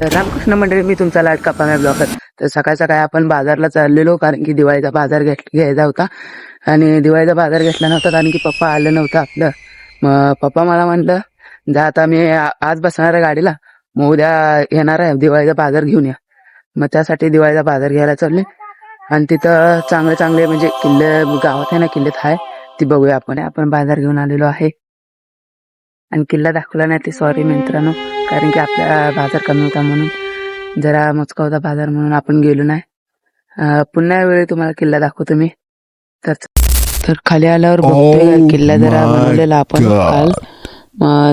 तर रामकृष्ण मंडळी मी तुमचा लाट कापा मॅ ब्लॉकर तर सकाळ सकाळी आपण बाजारला चाललेलो कारण की दिवाळीचा बाजार घेत घ्यायचा होता. आणि दिवाळीचा बाजार घेतला नव्हता कारण की पप्पा आलं नव्हतं आपलं. मग पप्पा मला म्हणलं जा आता मी आज बसणार आहे गाडीला. मग उद्या येणार आहे दिवाळीचा बाजार घेऊन या. मग त्यासाठी दिवाळीचा बाजार घ्यायला चालले आणि तिथं चांगले चांगले म्हणजे किल्ले गावात आहे ना किल्लेत आहे ती बघूया आपण. आपण बाजार घेऊन आलेलो आहे. आणि किल्ला दाखवला नाही ते सॉरी मित्रांनो. कारण की आपला बाजार कमी होता म्हणून. जरा मोजका होता बाजार म्हणून आपण गेलो नाही. पुन्हा वेळी तुम्हाला किल्ला दाखवतो मी. तर तर खाली आल्यावर बघतोय Oh किल्ला जरा बनवलेला आपण. काल.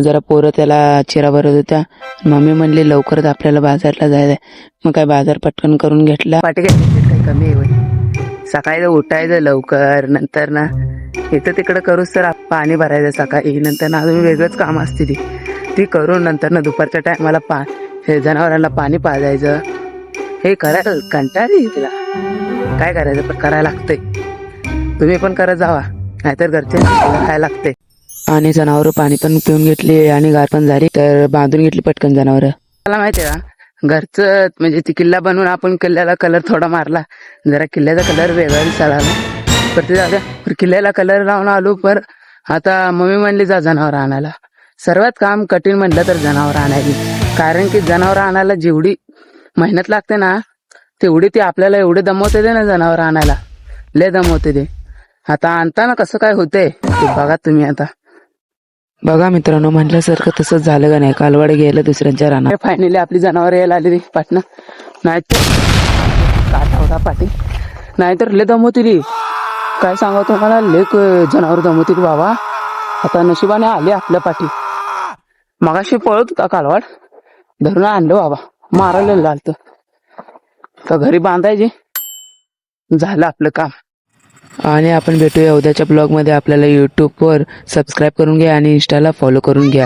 जरा पोरं त्याला चिरा भरत होत्या. मम्मी म्हणली लवकरच आपल्याला बाजारला जायचंय. मग काय बाजार पटकन करून घेतला. पाठी कमी. सकाळी उठायचं लवकर नंतर ना इथं तिकडं करूच तर पाणी भरायचं सकाळी नंतर ना अजून वेगळंच काम असते ती. ती करून नंतर ना दुपारच्या टायमाला पा हे जनावरांना पाणी पाजायचं. हे करायला कंटाळी तिला. काय करायचं? पण करायला लागतंय. तुम्ही पण करत जावा. नाहीतर घरचे खायला लागते आणि जनावर पाणी पण पिऊन घेतली आणि गार पण झाली तर बांधून घेतली पटकन जनावर. मला माहितीये का? घरचं म्हणजे ती किल्ला बनवून आपण किल्ल्याला कलर थोडा मारला. जरा किल्ल्याचा कलर वेगळा दिसायला पर ते जागा किल्ल्याला कलर लावून आलो पर आता मम्मी म्हणली जा जनावर आणायला. सर्वात काम कठीण म्हटलं तर जनावर आणायची कारण की जनावर आणायला जेवढी मेहनत लागते ना तेवढी ती आपल्याला एवढे दमवते ते ना जनावर आणायला. लय दमवते ते. आता आणताना कसं काय होते ते बघा तुम्ही आता. बघा मित्रांनो म्हटल्यासारखं तसंच झालं का नाही? कालवाड गेलं दुसऱ्यांच्या रानात. फायनली आपली जनावर यायला आली पाटणा. नाहीतर काटा होता पाठी नाहीतर लय दमवतील काय सांगा तुम्हाला? लेक जनावर दमवतील बाबा. आता नशिबाने आले आपल्या पाठी मगाशी पळत होता कालवाड. धरून आणलं बाबा. मारायला लागतं तर घरी बांधायचे. झालं आपलं काम. आणि आपण भेटूया उद्याच्या ब्लॉगमध्ये. आपल्याला यूट्यूबवर सबस्क्राईब करून घ्या आणि इंस्टाला फॉलो करून घ्या.